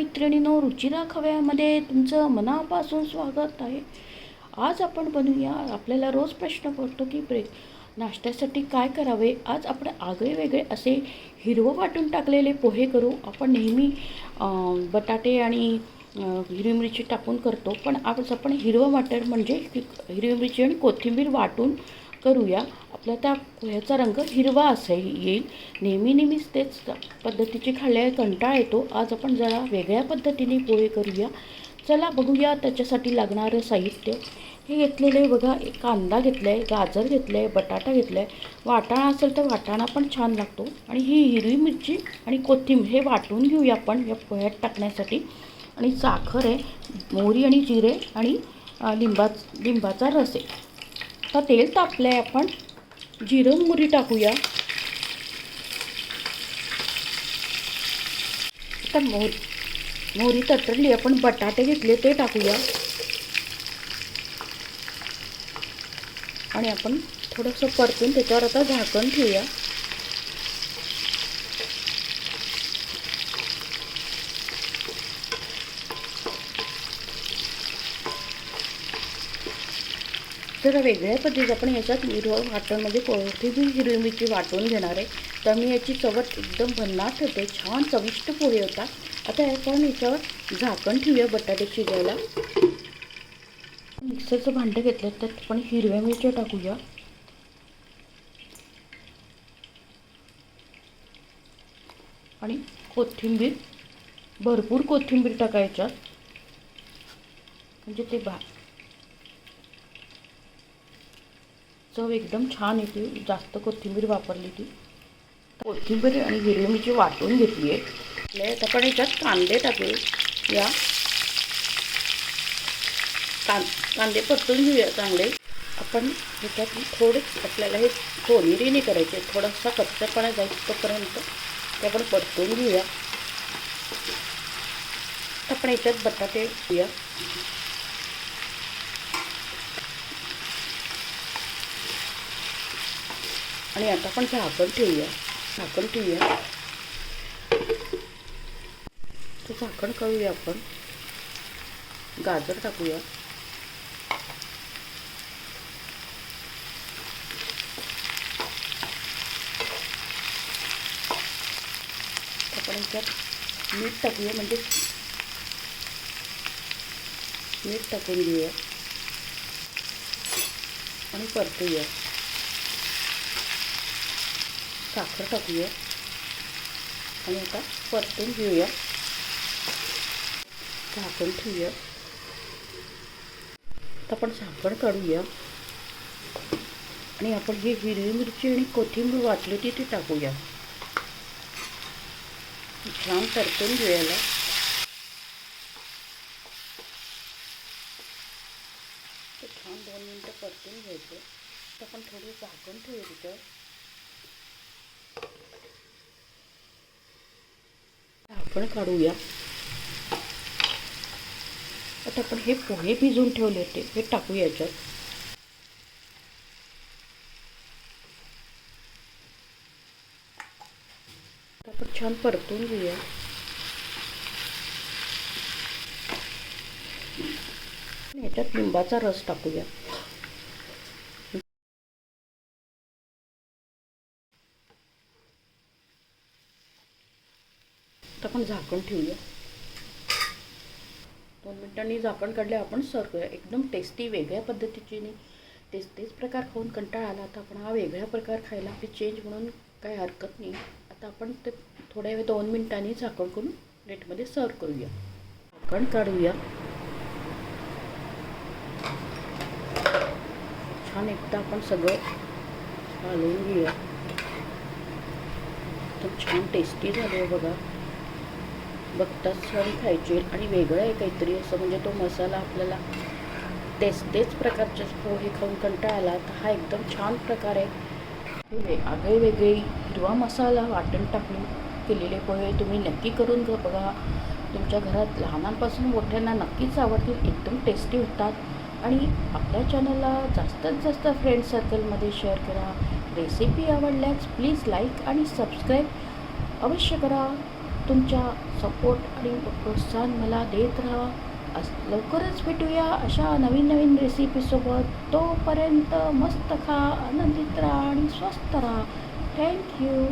मैत्रिणीनो रुचिरा खव्यामध्ये तुमचं मनापासून स्वागत आहे. आज आपण बनवूया आपल्याला रोज प्रश्न पडतो की ब्रेक नाश्त्यासाठी काय करावे? आज आपण आगळे वेगळे असे हिरवं वाटून टाकलेले पोहे करू. आपण नेहमी बटाटे आणि हिरवी मिरची टाकून करतो पण आज आपण हिरवं वाटण म्हणजे हिरवी मिरची आणि कोथिंबीर वाटून करूया. आपल्या त्या पोह्याचा रंग हिरवा असा येईल. नेहमी नेहमीच तेच पद्धतीचे खाल्ल्या कंटाळा येतो. आज आपण जरा वेगळ्या पद्धतीने पोहे करूया. चला बघूया त्याच्यासाठी लागणारं साहित्य. हे घेतलेले बघा एक कांदा घेतला आहे गाजर घेतलं आहे बटाटा घेतला आहे वाटाणा असेल तर वाटाणा पण छान लागतो. आणि ही हिरवी मिरची आणि कोथिंबीर हे वाटून घेऊया आपण या पोह्यात टाकण्यासाठी. आणि साखर आहे मोहरी आणि जिरे आणि लिंबा लिंबाचा रस आहे. आता तेल तापलं आहे आपण. जिरं मोहरी टाकूया. आता मोहरी मोहरी तटरली आपण बटाटे घेतले ते टाकूया. आणि आपण थोडंसं परतून त्याच्यावर आता झाकण ठेवूया. जरा वेगळ्या पद्धतीत आपण याच्यात हिरवं वाटण म्हणजे कोथिंबीर हिरवी मिरची वाटून घेणार आहे. तर मी याची चवट एकदम भन्नाट होते. छान चविष्ट पोहे होता. आता आपण याच्यावर झाकण ठेवूया बटाटे शिजायला. मिक्सरचं भांडं घेतलं त्यात आपण हिरव्या मिरच्या टाकूया. आणि कोथिंबीर भरपूर कोथिंबीर टाकायच्यात म्हणजे ते भा चव एकदम छान येते. जास्त कोथिंबीर वापरली ती. कोथिंबीर आणि हिरवी मिरची वाटून घेतली आहे. आपण याच्यात कांदे टाकू या. कां कांदे परतून घेऊया चांगले. आपण ह्याच्यात थोडे आपल्याला हे सोनेरी नाही करायचे थोडासा कच्चापणा जायचं तोपर्यंत ते आपण परतून घेऊया. आपण याच्यात बटाटे घेऊया आणि आता आपण झाकण ठेवूया. झाकण ठेवूया. तर झाकण करूया आपण. गाजर टाकूया. आपण याच्यात मीठ टाकूया म्हणजे मीठ टाकून घेऊया. आणि परतूया. साखर टाकूया आणि आता परतून घेऊया. झाकण ठेवूया. आता आपण झाकण काढूया. आणि आपण जी हिरवी मिरची आणि कोथिंबीर वाटली ती ती टाकूया. छान परतून घेऊयाला. ते छान दोन मिनटं परतून घ्यायचं. तर आपण थोडं झाकण ठेवूया तिथं. आपण काढूया. आता आपण हे पोहे भिजवून ठेवले होते. हे टाकूया याच्यात. आपण छान परतून घेऊया. याच्यात लिंबाचा रस टाकूया. आता आपण झाकण ठेवूया. दोन मिनटांनी झाकण काढले आपण सर्व करूया एकदम टेस्टी वेगळ्या पद्धतीची तेच तेच प्रकार खाऊन कंटाळा आला आता आपण हा वेगळा प्रकार खायला आपली चेंज म्हणून काही हरकत नाही. आता आपण ते थोड्या वेळ दोन मिनटांनी झाकण करून प्लेटमध्ये सर्व करूया. झाकण काढूया. छान एकदा आपण सगळं घालून घेऊया. तर छान टेस्टी झालं आहे बघा. बघताच छान खायचे आणि वेगळं आहे काहीतरी असं. म्हणजे तो मसाला आपल्याला तेच तेच प्रकारचे पोहे खाऊन कंटाळा आला तर हा एकदम छान प्रकार आहे. आगळी वे आगळे वेगळे हिरवा मसाला वाटण टाकून केलेले पोहे तुम्ही नक्की करून घ बघा. तुमच्या घरात लहानांपासून मोठ्यांना नक्कीच आवडतील एकदम टेस्टी होतात. आणि आपल्या चॅनलला जास्तीत जास्त फ्रेंड सर्कलमध्ये शेअर करा. रेसिपी आवडल्यास प्लीज लाईक आणि सबस्क्राईब अवश्य करा. तुमच्या सपोर्ट आणि प्रोत्साहन मला देत राहा. अस लवकरच भेटूया अशा नवीन नवीन रेसिपीसोबत तोपर्यंत मस्त खा आनंदित राहा आणि स्वस्त राहा. थँक्यू